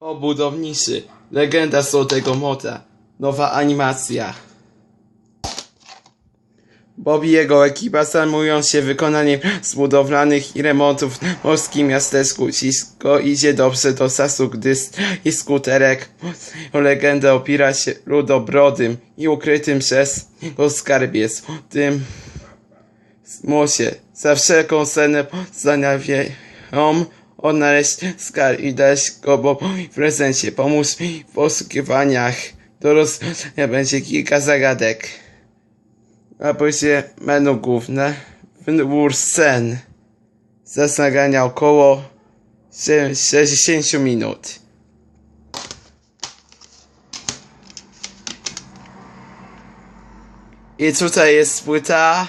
O budowniczy, legenda Złotego Moda, nowa animacja. Bob i jego ekipa zajmują się wykonaniem z budowlanych i remontów w morskim miasteczku. Wszystko idzie dobrze do czasu, gdy i skuterek o legendę opiera się ludobrodym i ukrytym przez go skarbiec. W tym mosie za wszelką cenę postanawiają odnaleźć skarb i dać go Bobowi w prezencie. Pomóż mi w poszukiwaniach. Do rozwiązania będzie kilka zagadek. A później menu główne. Wybór scen. Zaznagania około sze- 60 minut. I tutaj jest płyta.